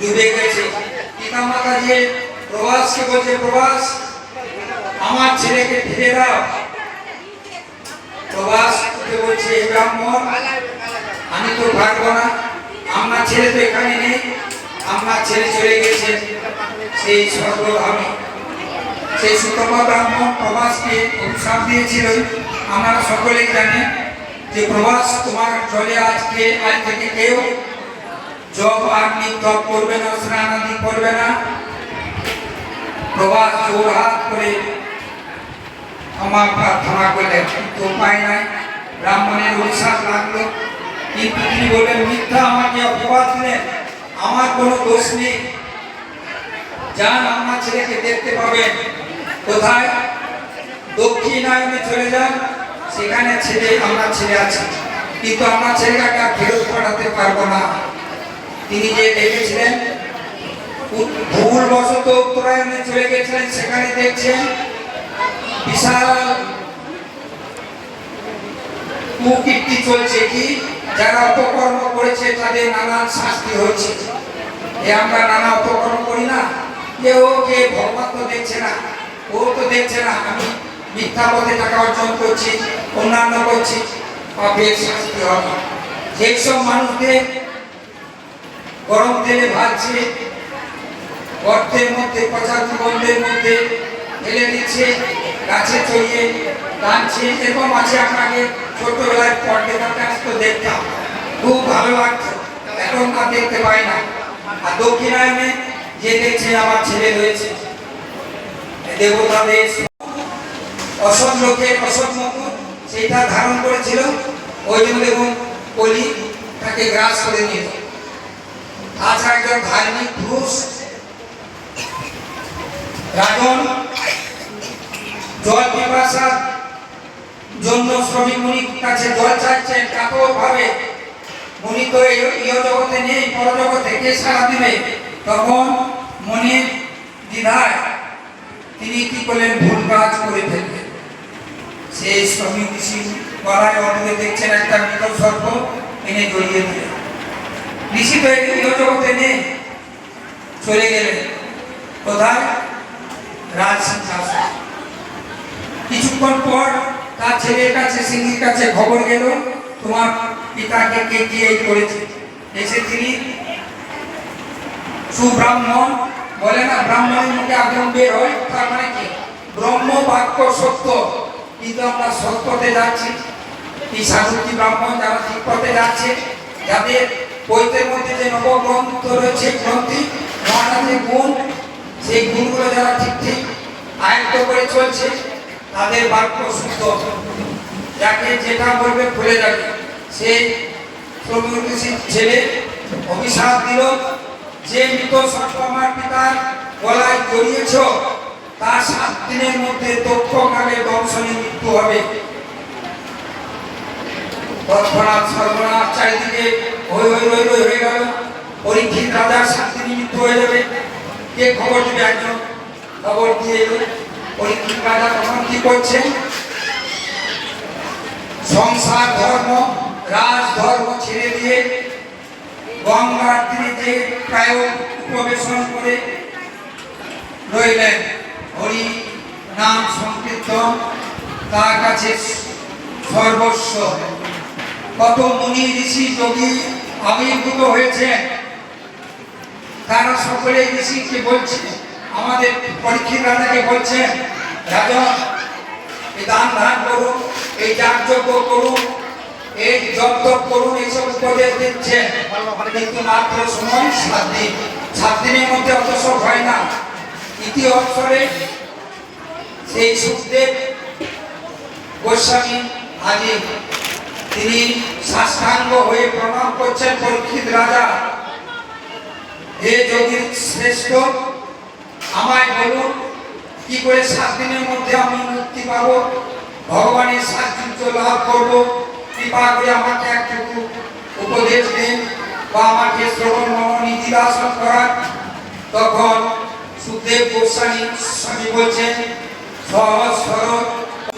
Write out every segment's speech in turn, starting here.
ডুবে গেছে? পিতা মাতা যে প্রবাসকে বলছে প্রবাস? আমার ছেলেকে ফিরে দাও। প্রবাস বলছে "হে ব্রাহ্মণ, আমি তো পারব না। আমার ছেলে তো এখানে নেই। আমার ছেলে চলে গেছে। সেই স্বর্গধামে সেই সুতমা ব্রাহ্মণ প্রবাসকে অভিশাপ দিয়েছিল। আমরা সকলেই জানি যে প্রবাস তোমার জলে আজকে, আজ থেকে কেউ জব আগ্নি তপ করবে না স্নান আদি করবে না। প্রবাস জোর হাত করে আমার প্রার্থনা করলেন, কিন্তু উপায় নাই। ব্রাহ্মণের অভিশাপ লাগল। কিন্তু তিনি বললেন, মিথ্যা আমাকে অপবাদ দিলেন, আমার কোনো দোষ নেই। যান আমার ছেলেকে দেখতে পাবেন। কোথায়? দক্ষিণায়নে চলে যান। সেখানে ছেলে, আমরা ছেলে আছি। কিন্তু আমার ছেলেটাকে ফেরত পাঠাতে পারব না। তিনি যে দেখেছিলেন ভুল বশত উত্তরায়ণে চলে গেছিলেন সেখানে দেখছেন বিশাল কুকীর্তি চলছে কি, যারা অপকর্ম করেছে, তাদের নানান শাস্তি হচ্ছে এ আমরা নানা অপকর্ম করি না। কেউ কে ভগবান তো দেখছে না, ও তো দেখছে না, আমি মিথ্যা পথে টাকা অর্জন করছি, অন্যান্য করছি, পাপের শাস্তি হবে যেসব মানুষদের গরম তেলে ভাজছে। গর্তের মধ্যে পচা গন্ধের মধ্যে ফেলে দিচ্ছে, গাছে চড়িয়ে টানছে। এরকম আছে আপনাকে ছোটবেলায় পড়তে পড়তে আসতো দেখতাম। খুব ভালো লাগতো। এখন আর দেখতে পাই না। আর দক্ষিণায়নে যে দেখছে, আমার ছেলে রয়েছে। দেবতাদের অসৎ লোকের অসৎ মুকুট, সেইটা ধারণ করেছিল। ওই জন্য দেখুন কলি তাকে গ্রাস করে নিল। তাছাড়া একজন ধার্মিক পুরুষ রাজন জল পিপাসার জন্য শ্রমিক মুনির কাছে জল মুনি তো জগতে নেই, পরজগতে কে সারা তখন মনির দ্বিধায় তিনি কি করলেন? ভুল কাজ করে ফেললেন। সেই শ্রমিক দেখছেন, একটা মৃত সর্প এনে জড়িয়ে দিলেন। ঋষি ইহ জগতে নেই চলে গেলেন কোথায়? রাজ সিংহাসন কিছুক্ষণ পর তার ছেলের কাছে সিংহীর কাছে খবর গেল, তোমার পিতাকে কে কি এই করেছে? এসে তিনি সুব্রাহ্মণ বলে, না, ব্রাহ্মণের মুখে আগুন বের হয়, তার মানে কি? ব্রহ্ম, বাক্য, সত্য। কিন্তু আমরা পথে যাচ্ছি। এই সাধুকি ব্রাহ্মণ যারা ঠিক পথে যাচ্ছে, যাদের বইতের মধ্যে যে নবগ্রন্থ রয়েছে গ্রন্থি নটা যে গুণ, সেই গুণগুলো যারা ঠিক ঠিক আয়ত্ত করে চলছে, তাদের বাক্য শুদ্ধ। যাকে যেটা বলবে ভুলে যাবে। সে প্রভৃতির ছেলে অভিশাপ দিল, যে মৃত সর্প আমার পিতার গলায় জড়িয়েছ, তার সাত দিনের মধ্যে দক্ষ কালে দংশনে মৃত্যু হবে। তৎক্ষণাৎ সর্বনাশ চারিদিকে হই হই হই হই হয়ে গেল পরীক্ষিত রাজার দিনে মৃত্যু হয়ে যাবে। কে খবর দেবে একজন? খবর দিয়ে পরীক্ষিত রাজা তখন কি করছেন সংসার, ধর্ম, রাজ, ধর্ম ছেড়ে দিয়ে গঙ্গার তীরে প্রায় উপবেশন করে রইলেন, হরি নাম সংকীর্তন, তার কাছে সর্বস্ব। কত মুনি ঋষি যোগী আবির্ভূত হয়েছেন তারা সকলে ঋষিকে বলছে, আমাদের পরীক্ষিত রাজাকে বলছেন রাজন এই দান ধান করুন, এই যাগযজ্ঞ করুন, এই জপ করুন, এইসব উপদেশ দিচ্ছেন কিন্তু মাত্র সময় সাত দিন। সাত দিনের মধ্যে সব হয় না। ইতি অবসরে সেই সুখদেব গোস্বামী আজি তিনি সাষ্টাঙ্গ হয়ে প্রণাম করছেন পরীক্ষিত রাজা। হে যোগীর শ্রেষ্ঠ, আমায় বলুন কি করে সাত দিনের মধ্যে আমি মুক্তি পাবো? ভগবানের সাহায্য লাভ করব। কৃপা করে আমাকে একটু উপদেশ দিন বা আমাকে শ্রবণ, মনন নীতিদাসন করান তখন সুখদেব গোস্বামী স্বামী বলছেন, সহজ সরল।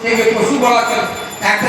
থেকে পশু বলা চলে একটা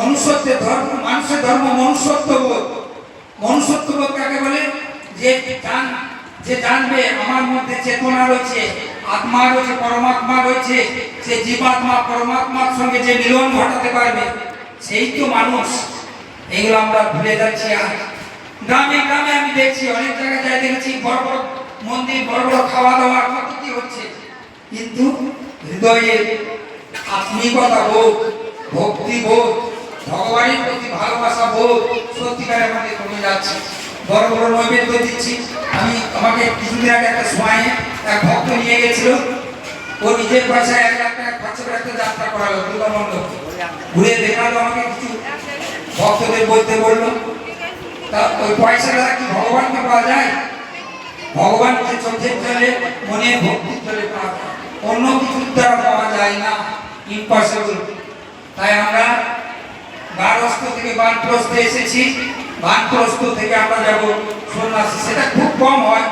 মনুষ্যত্বের ধর্ম, মানুষের ধর্ম মনুষ্যত্ববোধ মনুষ্যত্ববোধ কাকে বলে? যে জান, যে জানবে আমার মধ্যে চেতনা রয়েছে, আত্মা রয়েছে, পরমাত্মা রয়েছে, সে জীবাত্মা, পরমাত্মার সঙ্গে যে মিলন ঘটাতে পারবে, সেই তো মানুষ। এগুলো আমরা ভুলে যাচ্ছি আর গ্রামে গ্রামে আমি দেখছি, অনেক জায়গায় যাই দেখেছি, বড় বড় মন্দির, বড় বড় খাওয়া দাওয়া কত কি হচ্ছে। কিন্তু হৃদয়ের আত্মিকতা বোধ ভক্তি বোধ ভগবানের প্রতি ভালোবাসা বোধ সত্যিকারের মধ্যে কমে যাচ্ছে। বড় বড় নৈবেদ্য দিচ্ছি। আমি আমাকে কিছুদিন আগে একটা সময়ে এক ভক্ত নিয়ে গেছিল। ও নিজের পয়সায় এক লাখ টাকা খরচ করে একটা যাত্রা করালো, দুর্গা মণ্ডপ। ঘুরে দেখাল আমাকে কিছু। ভক্তদের বলতে বলল, তা ওই পয়সাটা কি ভগবানকে পাওয়া যায়? ভগবানকে চোখের জলে, মনের ভক্তির জলে পাওয়া। অন্য কিছুর দ্বারা পাওয়া যায় না। ইম্পসিবল তাই আমরা বারস্ত থেকে বানপ্রস্থে এসেছি। বানপ্রস্থ থেকে আমরা যাব সন্ন্যাসী। সেটা খুব কম হয়।